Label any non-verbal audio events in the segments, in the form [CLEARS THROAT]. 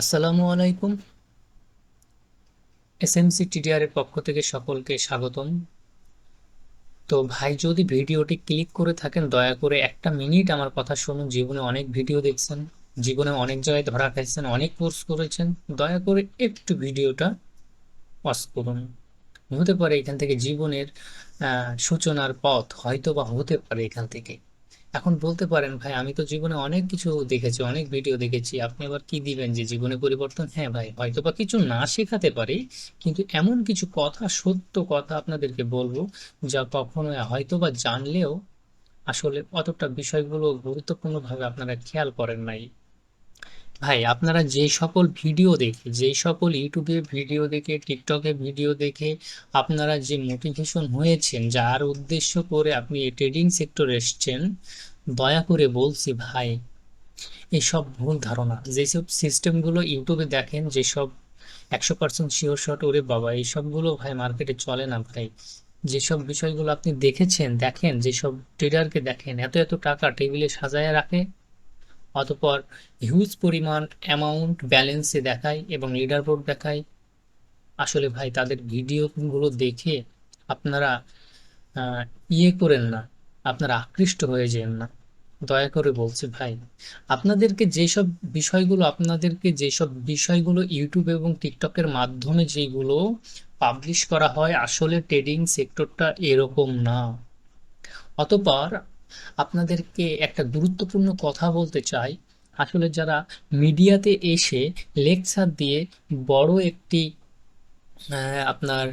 আসসালামু আলাইকুম। SMC TDR এর পক্ষ থেকে সকলকে স্বাগতম। তো ভাই, যদি ভিডিওটি ক্লিক করে থাকেন, দয়া করে একটা মিনিট আমার কথা শুনুন। জীবনে অনেক ভিডিও দেখছেন, জীবনে অনেক জায়গায় ধরা খাইছেন, অনেক কোর্স করেছেন। দয়া করে একটু ভিডিওটা পজ করুন। হতে পারে এখান থেকে জীবনের সূচনার পথ হয়তো বা হতে পারে এখান থেকে। এখন বলতে পারেন, ভাই, আমি তো জীবনে অনেক কিছু দেখেছি, অনেক ভিডিও দেখেছি। আপনি আবার কি দিবেন যে জীবনে পরিবর্তন? হ্যাঁ ভাই হয়তো বা কিছু না শেখাতে পারি, কিন্তু এমন কিছু কথা, সত্য কথা আপনাদেরকে বলব, যা কখনো হয়তো বা জানলেও আসলে অতটা বিষয়গুলো গুরুত্বপূর্ণভাবে আপনারা খেয়াল করেন নাই। ভাই, আপনারা যে সকল ভিডিও দেখে, যেই সকল ইউটিউবে ভিডিও দেখে টিকটকে ভিডিও দেখে আপনারা যে মোটিভেশন হয়েছেন, যার উদ্দেশ্য করে আপনি এই ট্রেডিং সেক্টরে এসছেন, দয়া করে বলছি ভাই, এসব ভুল ধারণা, যেসব সিস্টেমগুলো ইউটিউবে দেখেন, যেসব একশো পার্সেন্ট শিওর শট ওরে বাবা, এইসবগুলো ভাই মার্কেটে চলে না ভাই। যেসব বিষয়গুলো আপনি দেখেছেন, দেখেন, যেসব ট্রেডারকে দেখেন, এত এত টাকা টেবিলে সাজায় রাখে অতপর হিউজ পরিমাণ অ্যামাউন্ট ব্যালেন্সে দেখায় এবং লিডার বোর্ড দেখায়। আসলে ভাই, তাদের ভিডিওগুলো দেখে আপনারা ইয়ে করেন না, আপনারা আকৃষ্ট হয়ে যেন না। দয়া করে বলছি ভাই, আপনাদেরকে যেসব বিষয়গুলো, আপনাদেরকে যেসব বিষয়গুলো ইউটিউব এবং টিকটকের মাধ্যমে যেগুলো পাবলিশ করা হয়, আসলে ট্রেডিং সেক্টরটা এরকম না। অতপর আপনাদেরকে একটা গুরুত্বপূর্ণ কথা বলতে চাই। আসলে যারা মিডিয়াতে এসে লেকচার দিয়ে বড় একটি আপনার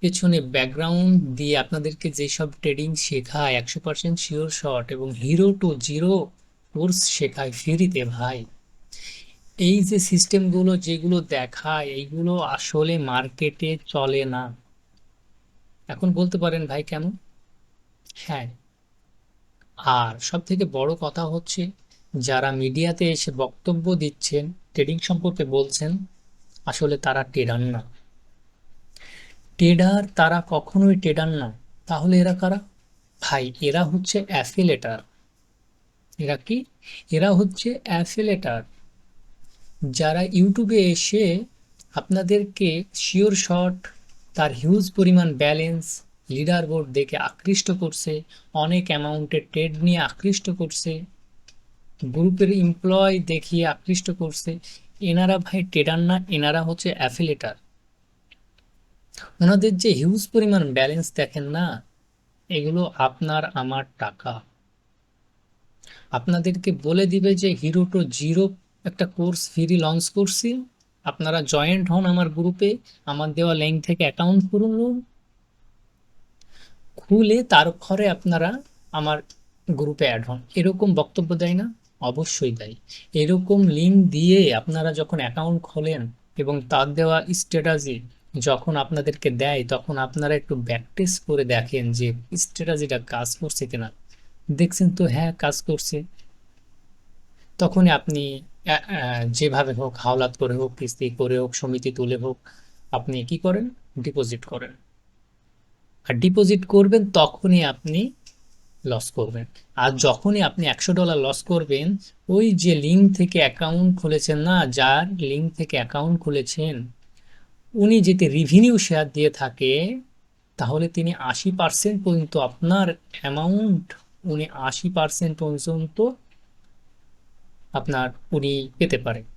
পেছনে ব্যাকগ্রাউন্ড দিয়ে আপনাদেরকে যেসব ট্রেডিং শেখায়, একশো পার্সেন্ট শিওর শট এবং হিরো টু জিরো কোর্স শেখায় ফ্রিতে ভাই, এই যে সিস্টেমগুলো যেগুলো দেখায়, এইগুলো আসলে মার্কেটে চলে না। এখন বলতে পারেন ভাই কেন হ্যাঁ। আর সব থেকে বড় কথা হচ্ছে, যারা মিডিয়াতে এসে বক্তব্য দিচ্ছেন ট্রেডিং সম্পর্কে বলছেন, আসলে তারা ট্রেডার না। ট্রেডার তারা কখনোই ট্রেডার না। তাহলে এরা কারা? ভাই, এরা হচ্ছে অ্যাফিলেটার এরা কি? এরা হচ্ছে অ্যাফিলেটার যারা ইউটিউবে এসে আপনাদেরকে শিওর শট তার হিউজ পরিমাণ ব্যালেন্স লিডার বোর্ড দেখে আকৃষ্ট করছে, অনেক অ্যামাউন্টের ট্রেড নিয়ে আকৃষ্ট করছে গ্রুপের এমপ্লয় দেখিয়ে আকৃষ্ট করছে, এনারা ভাই ট্রেডার না, এনারা হচ্ছে অ্যাফিলেটার ওনাদের যে হিউজ পরিমাণ ব্যালেন্স দেখেন না, এগুলো আপনার, আমার টাকা। আপনাদেরকে বলে দিবে যে হিরো টু জিরো একটা কোর্স ফ্রি লঞ্চ করছি, আপনারা জয়েন্ট হন আমার গ্রুপে আমার দেওয়া লিঙ্ক থেকে অ্যাকাউন্ট খুলুন খুলে তারপরে আপনারা আমার গ্রুপে অ্যাড হন। এরকম বক্তব্য দেয় না? অবশ্যই দেয়। এরকম লিঙ্ক দিয়ে আপনারা যখন অ্যাকাউন্ট খোলেন এবং তার দেওয়া স্ট্র্যাটাজি যখন আপনাদেরকে দেয়, তখন আপনারা একটু ব্যাকটেস করে দেখেন যে স্ট্র্যাটাজিটা কাজ করছে কিনা। দেখছেন তো হ্যাঁ কাজ করছে। তখনই আপনি যেভাবে হোক, হাওলাত করে হোক, কিস্তি করে হোক, সমিতি তুলে হোক, আপনি কি করেন? ডিপোজিট করেন। আর ডিপোজিট করবেন, তখনই আপনি লস করবেন। আর যখনই আপনি একশো ডলার লস করবেন, ওই যে লিঙ্ক থেকে অ্যাকাউন্ট খুলেছেন না, যার লিঙ্ক থেকে অ্যাকাউন্ট খুলেছেন, উনি যেতে রিভিনিউ শেয়ার দিয়ে থাকে, তাহলে তিনি আশি পার্সেন্ট পর্যন্ত আপনার অ্যামাউন্ট উনি আশি পার্সেন্ট পর্যন্ত আপনার উনি পেতে পারে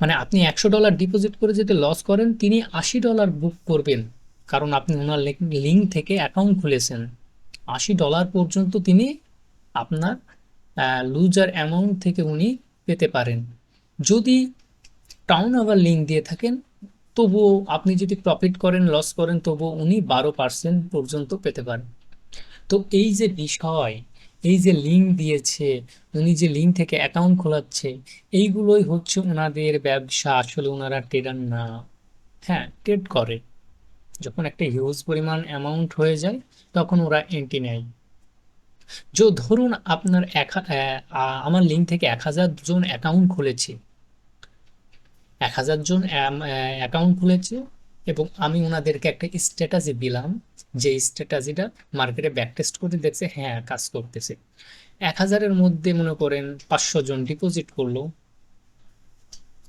মানে আপনি একশো ডলার ডিপোজিট করে যদি লস করেন, তিনি আশি ডলার বুক করবেন। কারণ আপনি ওনার লিঙ্ক থেকে অ্যাকাউন্ট খুলেছেন। আশি ডলার পর্যন্ত তিনি আপনার লুজার অ্যামাউন্ট থেকে উনি পেতে পারেন। যদি টাউন ওভার লিঙ্ক দিয়ে থাকেন, তবুও আপনি যদি প্রফিট করেন লস করেন, তবুও উনি বারো পার্সেন্ট পর্যন্ত পেতে পারেন। তো এই যে বিষয় এই যে লিঙ্ক দিয়েছে, উনি যে লিঙ্ক থেকে অ্যাকাউন্ট খোলাচ্ছে, এইগুলোই হচ্ছে ওনাদের ব্যবসা। আসলে ওনারা ট্রেডার না। হ্যাঁ ট্রেড করে। যখন একটা হিউজ পরিমাণ অ্যামাউন্ট হয়ে যায়, তখন ওরা এন্ট্রি নেয়। যে, ধরুন আপনার এক আমার লিঙ্ক থেকে এক হাজার জন অ্যাকাউন্ট খুলেছে। এক হাজার জন অ্যাকাউন্ট খুলেছে এবং আমি ওনাদেরকে একটা স্ট্র্যাটাজি দিলাম যে স্ট্র্যাটাজিটা মার্কেটে ব্যাকটেস্ট করে দেখছে হ্যাঁ কাজ করতেছে। এক হাজারের মধ্যে মনে করেন পাঁচশো জন ডিপোজিট করল।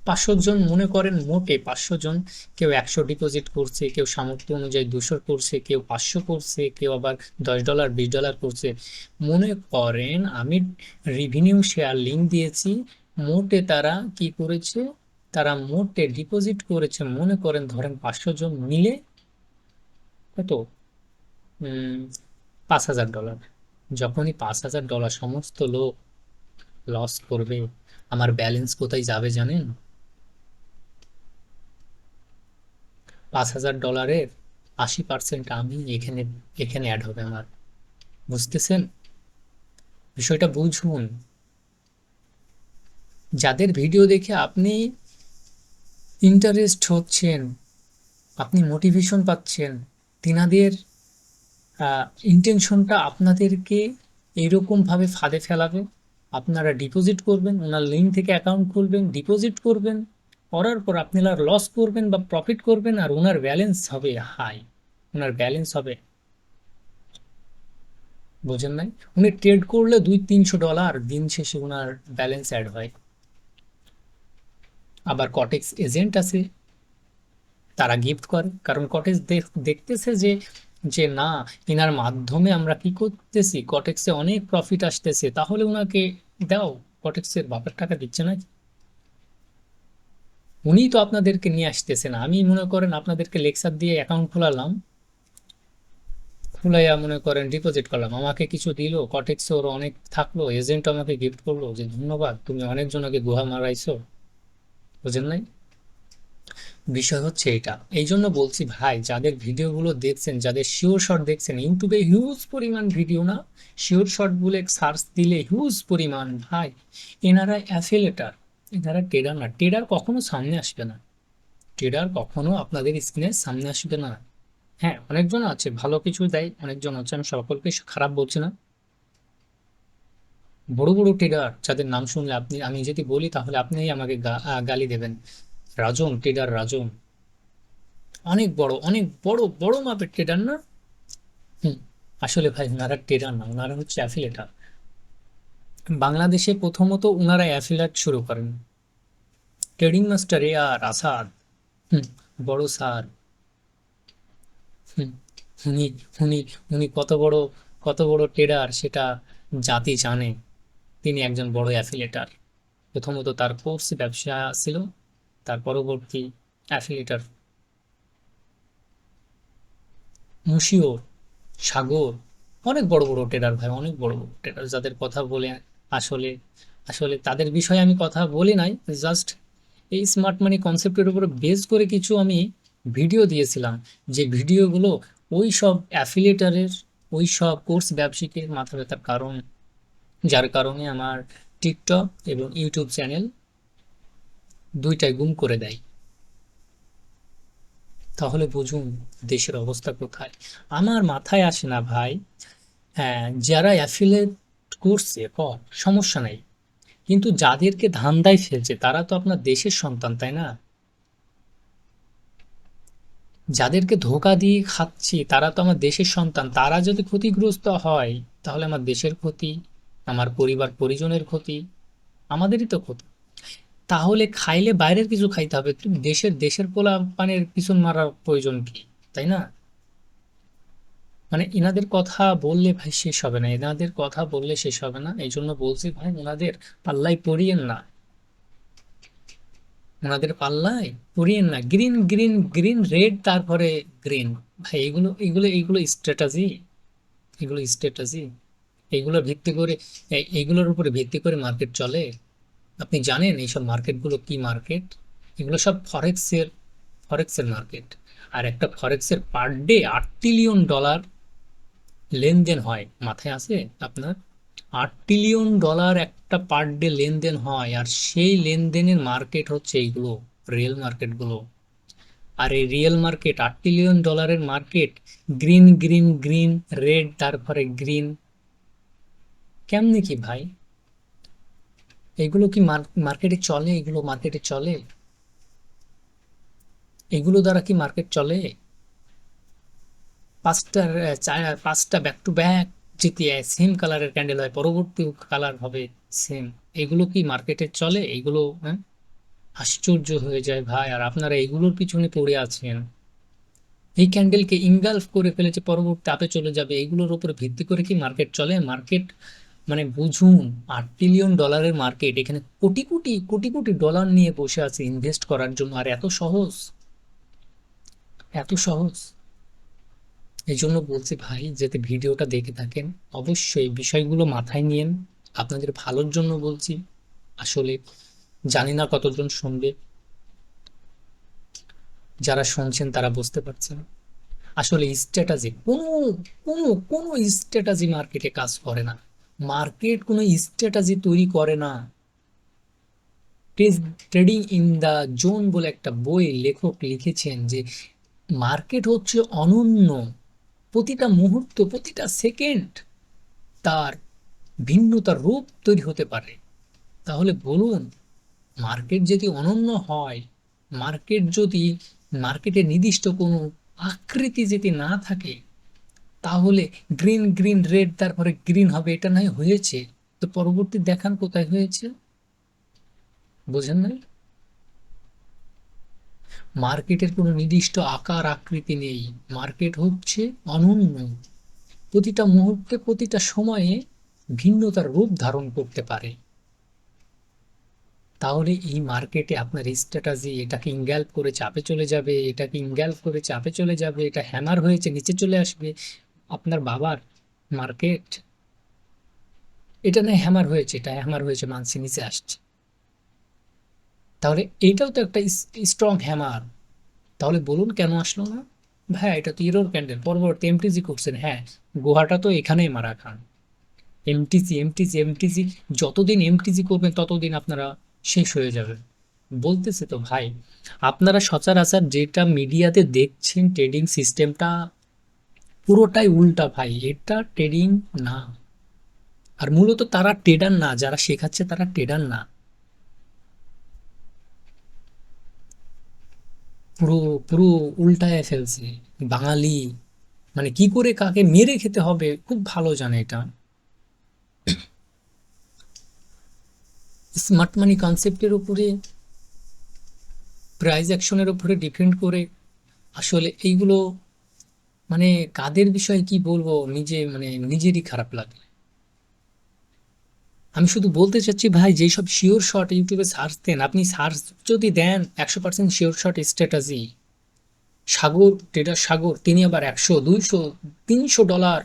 পাঁচশো জন মনে করেন মোটে পাঁচশো জন, কেউ একশো ডিপোজিট করছে, কেউ সামর্থ্য অনুযায়ী দুশো করছে, কেউ পাঁচশো করছে, কেউ আবার দশ ডলার বিশ ডলার করছে। মনে করেন আমি রিভিনিউ শেয়ার লিঙ্ক দিয়েছি, মোটে তারা কি করেছে? তারা মোটে ডিপোজিট করেছে, মনে করেন ধরেন পাঁচশো জন মিলে কত? পাঁচ হাজার ডলার যখনই পাঁচ হাজার ডলার সমস্ত লোক লস করবে, আমার ব্যালেন্স কোথায় যাবে জানেন? পাঁচ হাজার ডলারের আশি পার্সেন্ট আমি এখানে এখানে অ্যাড হবে আমার। বুঝতেছেন? বিষয়টা বুঝুন। যাদের ভিডিও দেখে আপনি ইন্টারেস্ট হচ্ছেন, আপনি মোটিভেশন পাচ্ছেন, তিনাদের ইন্টেনশনটা আপনাদেরকে এরকমভাবে ফাঁদে ফেলাবে। আপনারা ডিপোজিট করবেন, ওনার লিঙ্ক থেকে অ্যাকাউন্ট খুলবেন ডিপোজিট করবেন, করার পর আপনারা লস করবেন বা প্রফিট করবেন আর ওনার ব্যালেন্স হবে হাই ওনার ব্যালেন্স হবে। বোঝেন নাই? উনি ট্রেড করলে দুই তিনশো ডলার দিন শেষে ওনার ব্যালেন্স অ্যাড হয়। আবার কটেক্স এজেন্ট আছে, তারা গিফট করে। কারণ কটেক্স দেখতেছে যে যে না এনার মাধ্যমে আমরা কি করতেছি? কটেক্সে অনেক প্রফিট আসতেছে, তাহলে ওনাকে দাও। কটেক্সের বাপের টাকা দিচ্ছে না উনি তো আপনাদেরকে নিয়ে আসতেছে না। আমি মনে করেন আপনাদেরকে লেকচার দিয়ে অ্যাকাউন্ট খোলালাম, খুলাইয়া মনে করেন ডিপোজিট করলাম। আমাকে কিছু দিল কটেক্সে ওর অনেক থাকল এজেন্ট আমাকে গিফট করল যে, ধন্যবাদ, তুমি অনেকজনকে গুহা মারাইছো। বুঝেন নাই? বিষয় হচ্ছে এটা। এই জন্য বলছি ভাই, যাদের ভিডিওগুলো দেখছেন, যাদের শিওর শট দেখছেন ইউটিউবে হিউজ পরিমাণ ভিডিও না শিওর শট বলে সার্চ দিলে হিউজ পরিমাণ, ভাই, এনারা অ্যাফিলেটার এনারা ট্রেডার না। ট্রেডার কখনো সামনে আসবে না। ট্রেডার কখনো আপনাদের স্ক্রিনের সামনে আসবে না। হ্যাঁ অনেকজন আছে, ভালো কিছু দেয়, অনেকজন আছে, আমি সকলকে খারাপ বলছি না। বড় বড় ট্রেডার যাদের নাম শুনলে আপনি, আমি যদি বলি তাহলে আপনিই আমাকে গালি দেবেন। রাজন ট্রেডার রাজন। অনেক বড় অনেক বড় বড় মাপের ট্রেডার না? হুম, আসলে ভাই ওনারা ট্রেডার না ওনারা হচ্ছে অ্যাফিলেটার। বাংলাদেশে প্রথমত ওনারা অ্যাফিলেট শুরু করেন। Trading master A R Asad. হুম, বড় স্যার। হুম, উনি উনি উনি কত বড় কত বড় ট্রেডার সেটা জাতি জানে। তিনি একজন বড় অ্যাফিলেটার প্রথমত তার কোর্স ব্যবসা ছিল, তার পরবর্তী অ্যাফিলেটার মুশিওর সাগর, অনেক বড় বড় ট্রেডার ভাই, অনেক বড় বড় ট্রেডার, যাদের কথা বলে আসলে আসলে তাদের বিষয়ে আমি কথা বলি নাই, জাস্ট এই স্মার্ট মানি কনসেপ্টের উপরে বেস করে কিছু আমি ভিডিও দিয়েছিলাম, যে ভিডিওগুলো ওই সব অ্যাফিলেটারের ওই সব কোর্স ব্যবসায়ীকে মাথা ব্যথার কারণ যার কারণে আমার টিকটক এবং ইউটিউব চ্যানেল দুইটাই গুম করে দেয়। তাহলে বুঝুন দেশের অবস্থা কোথায়। আমার মাথায় আসে না ভাই হ্যাঁ যারা অ্যাফিলেট করছে, কর, সমস্যা নাই। কিন্তু যাদেরকে ধান্দায় ফেলছে, তারা তো আপনার দেশের সন্তান, তাই না? যাদেরকে ধোকা দিয়ে খাচ্ছি, তারা তো আমার দেশের সন্তান। তারা যদি ক্ষতিগ্রস্ত হয়, তাহলে আমার দেশের ক্ষতি আমার পরিবার পরিজনের ক্ষতি, আমাদেরই তো ক্ষতি। তাহলে খাইলে বাইরের কিছু খাইতে হবে? দেশের দেশের পোলা পানের পিছন মারার প্রয়োজন কি, তাই না? মানে এনাদের কথা বললে ভাই শেষ হবে না এনাদের কথা বললে শেষ হবে না। এই জন্য বলছি ভাই ওনাদের পাল্লায় পড়িয়েন না। ওনাদের পাল্লায় পড়িয়েন না। গ্রিন গ্রিন গ্রিন, রেড, তারপরে গ্রিন। ভাই, এগুলো এগুলো এগুলো স্ট্র্যাটাজি এগুলো স্ট্র্যাটাজি এগুলোর ভিত্তি করে এইগুলোর উপরে ভিত্তি করে মার্কেট চলে? আপনি জানেন এইসব মার্কেটগুলো কি মার্কেট এগুলো সব ফরেক্সের ফরেক্সের মার্কেট আর একটা ফরেক্সের পার ডে আট ট্রিলিয়ন ডলার লেনদেন হয়। মাথায় আছে আপনার? আট ট্রিলিয়ন ডলার একটা পার ডে লেনদেন হয়, আর সেই লেনদেনের মার্কেট হচ্ছে এইগুলো রিয়েল মার্কেটগুলো আর এই রিয়েল মার্কেট আট ট্রিলিয়ন ডলারের market green green green red তারপরে গ্রিন কেমনি কি ভাই? এগুলো কি মার্কেটে চলে? এগুলো মার্কেটে চলে? এগুলো দ্বারা কি মার্কেট চলে? পাঁচটা পাঁচটা ব্যাক টু ব্যাক যদি সেম কালারের ক্যান্ডেল হয়, পরবর্তী কালার হবে সেম এগুলো কি মার্কেটে চলে? এগুলো হ্যাঁ? আশ্চর্য হয়ে যায় ভাই। আর আপনারা এগুলোর পিছনে পড়ে আছেন। এই ক্যান্ডেলকে ইনগালফ করে ফেলেছে, পরবর্তী তাপে চলে যাবে। এগুলোর উপরে ভিত্তি করে কি মার্কেট চলে? মার্কেট মানে বুঝুন, আট ট্রিলিয়ন ডলারের মার্কেট এখানে কোটি কোটি কোটি কোটি ডলার নিয়ে বসে আছে ইনভেস্ট করার জন্য, আর এত সহজ। এত সহজ। এই জন্য বলছি ভাই, যাতে ভিডিওটা দেখে থাকেন, অবশ্যই বিষয়গুলো মাথায় নিয়েন। আপনাদের ভালোর জন্য বলছি। আসলে জানি না কতজন শুনবে। যারা শুনছেন তারা বুঝতে পারছেন। আসলে স্ট্র্যাটাজি কোনো কোনো কোনো স্ট্র্যাটাজি মার্কেটে কাজ করে না। মার্কেট কোনো স্ট্র্যাটাজি তৈরি করে না। ট্রেডিং ইন দ্য জোন বলে একটা বই লেখক লিখেছেন যে, মার্কেট হচ্ছে অনন্য। প্রতিটা মুহূর্ত, প্রতিটা সেকেন্ড তার ভিন্নতার রূপ তৈরি হতে পারে। তাহলে বলুন, মার্কেট যদি অনন্য হয়, মার্কেট যদি, মার্কেটের নির্দিষ্ট কোনো আকৃতি যদি না থাকে তাহলে গ্রিন গ্রিন রেড তারপরে গ্রিন হবে, এটা নয়, হয়েছে। তো পরবর্তী দেখান কোথায় হয়েছে বোঝেন নাই? মার্কেটের কোনো নির্দিষ্ট আকার, আকৃতি নেই। মার্কেট হচ্ছে অনন্য। প্রতিটা মুহূর্তে, প্রতিটা সময়ে ভিন্নতার রূপ ধারণ করতে পারে। তাহলে এই মার্কেটে আপনার স্ট্র্যাটাজি এটাকে ইনগ্যাল্প করে চাপে চলে যাবে এটাকে ইনগ্যাল্প করে চাপে চলে যাবে, এটা হ্যামার হয়েছে, নিচে চলে আসবে আপনার বাবার মার্কেট, এটা না হ্যামার হয়েছে, এটা হ্যামার হয়েছে, মানসি নিচে আসছে। তাহলে এইটাও তো একটা স্ট্রং হ্যামার তাহলে বলুন কেন আসলো না? ভাই এটা তো ইরোর ক্যান্ডেল পরবর্তী এমটিজি করছেন হ্যাঁ গুহাটা তো এখানেই মারা খান। এমটিজি এমটিজি এমটিজি যতদিন এমটিজি করবেন, ততদিন আপনারা শেষ হয়ে যাবে বলতেছে তো ভাই, আপনারা সচরাচর যেটা মিডিয়াতে দেখছেন ট্রেডিং সিস্টেমটা পুরোটাই উল্টা ভাই, এটা ট্রেডিং না। আর মূলত তারা ট্রেডার না, যারা শেখাচ্ছে তারা ট্রেডার না। পুরো পুরো উল্টায় ফেলছে, বাঙালি। মানে কি করে কাকে মেরে খেতে হবে, খুব ভালো জানে এটা। স্মার্ট মানি কনসেপ্টের উপরে প্রাইজ অ্যাকশনের উপরে ডিপেন্ড করে। আসলে এইগুলো মানে কাদের বিষয়ে কি বলব? নিজে মানে নিজেরই খারাপ লাগে আমি শুধু বলতে চাচ্ছি ভাই যেই সব শিওর শট ইউটিউবে সার্চ দেন, আপনি সার্চ যদি দেন, একশো percent sure shot strategy Sagar trader Sagar, তিনি আবার একশো, দুইশো, তিনশো ডলার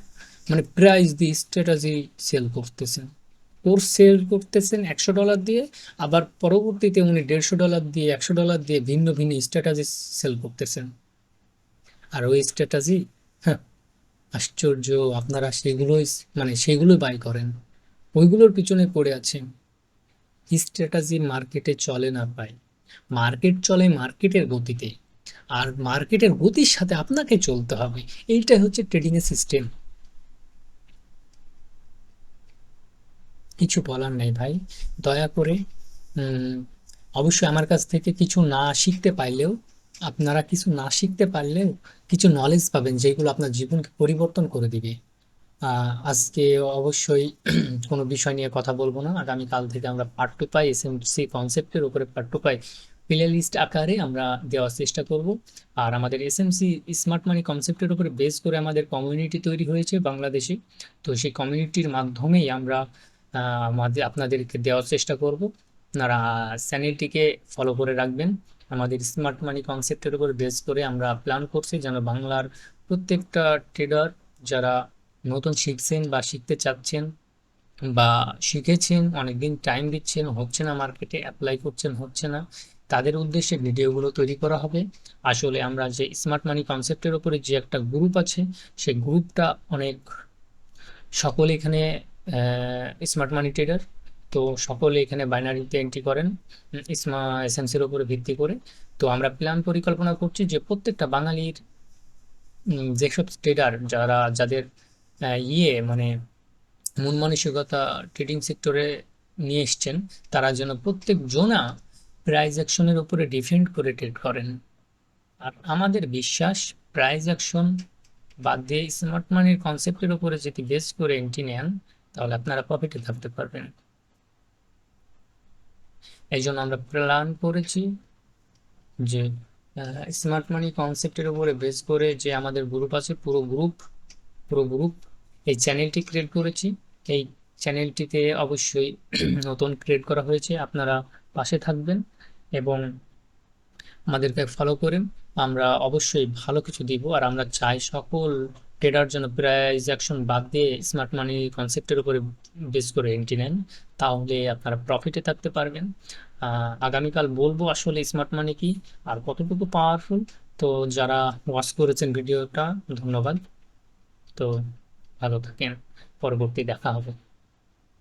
মানে প্রাইস দিয়ে স্ট্র্যাটাজি সেল করতেছেন। কোর্স সেল করতেছেন একশো ডলার দিয়ে, আবার পরবর্তীতে উনি দেড়শো ডলার দিয়ে, একশো ডলার দিয়ে ভিন্ন ভিন্ন স্ট্র্যাটাজি সেল করতেছেন। আর ওই স্ট্র্যাটাজি হ্যাঁ আশ্চর্য, আপনারা সেগুলোই মানে সেগুলো বাই করেন। ওইগুলোর পিছনে পড়ে আছেন স্ট্র্যাটাজি মার্কেটে চলে না ভাই। মার্কেট চলে মার্কেটের গতিতে। আর মার্কেটের গতির সাথে আপনাকে চলতে হবে। এইটাই হচ্ছে ট্রেডিংয়ের সিস্টেম কিছু বলার নেই ভাই। দয়া করে অবশ্যই আমার কাছ থেকে কিছু না শিখতে পারলেও আপনারা কিছু না শিখতে পারলেও কিছু নলেজ পাবেন যেগুলো আপনার জীবনকে পরিবর্তন করে দিবে। আজকে অবশ্যই [CLEARS THROAT] কোনো বিষয় নিয়ে কথা বলব না। আগামীকাল থেকে আমরা পার্ট টু পাই এসএমসি কনসেপ্টের উপরে পার্ট টু পাই। প্লে লিস্ট আকারে আমরা দেওয়ার চেষ্টা করব। আর আমাদের এসএমসি স্মার্ট মানি কনসেপ্টের উপরে বেস করে আমাদের কমিউনিটি তৈরি হয়েছে বাংলাদেশে। তো সেই কমিউনিটির মাধ্যমেই আমরা আমাদের, আপনাদেরকে দেওয়ার চেষ্টা করব। আপনারা চ্যানেলটিকে ফলো করে রাখবেন। আমাদের স্মার্ট মানি কনসেপ্টের উপর বেস করে আমরা প্ল্যান করছি যেন বাংলার প্রত্যেকটা ট্রেডার যারা নতুন শিখছেন বা শিখতে চাচ্ছেন বা শিখেছেন, অনেকদিন টাইম দিচ্ছেন, হচ্ছে না মার্কেটে অ্যাপ্লাই করছেন, হচ্ছে না, তাদের উদ্দেশ্যে ভিডিওগুলো তৈরি করা হবে। আসলে আমরা যে স্মার্ট মানি কনসেপ্টের উপরে যে একটা গ্রুপ আছে, সেই গ্রুপটা অনেক সকল এখানে স্মার্ট মানি ট্রেডার তো সকলে এখানে বাইনারিতে এন্ট্রি করেন ইসমা এসএমসির উপরে ভিত্তি করে। তো আমরা প্ল্যান পরিকল্পনা করছি যে প্রত্যেকটা বাঙালির যেসব ট্রেডার যারা, যাদের ইয়ে মানে মন মানসিকতা ট্রেডিং সেক্টরে নিয়ে এসছেন, তারা যেন প্রত্যেক জোনা প্রাইজ অ্যাকশনের উপরে ডিফেন্ড করে ট্রেড করেন। আর আমাদের বিশ্বাস প্রাইজ অ্যাকশন বাদ দিয়ে স্মার্ট মানির কনসেপ্টের উপরে যদি বেস করে এন্ট্রি নেন, তাহলে আপনারা প্রফিটে থাকতে পারবেন। এই জন্য আমরা প্ল্যান করেছি যে স্মার্ট মানি কনসেপ্টের উপরে বেস করে যে আমাদের গ্রুপ আছে, পুরো গ্রুপ পুরো গ্রুপ এই চ্যানেলটি ক্রিয়েট করেছি। এই চ্যানেলটিতে অবশ্যই নতুন ক্রিয়েট করা হয়েছে, আপনারা পাশে থাকবেন এবং আমাদেরকে ফলো করেন। আমরা অবশ্যই ভালো কিছু দিব, আর আমরা চাই সকল ট্রেডার জন্য প্রাইস অ্যাকশন বাদ দিয়ে স্মার্ট মানি কনসেপ্টের উপরে বেস করে এন্ট্রি নেন, তাহলে আপনারা প্রফিটে থাকতে পারবেন। আগামীকাল বলব আসলে স্মার্ট মানি কি আর কতটুকু পাওয়ারফুল তো যারা ওয়াচ করেছেন ভিডিওটা ধন্যবাদ। তো ভালো থাকেন, পরবর্তী দেখা হবে।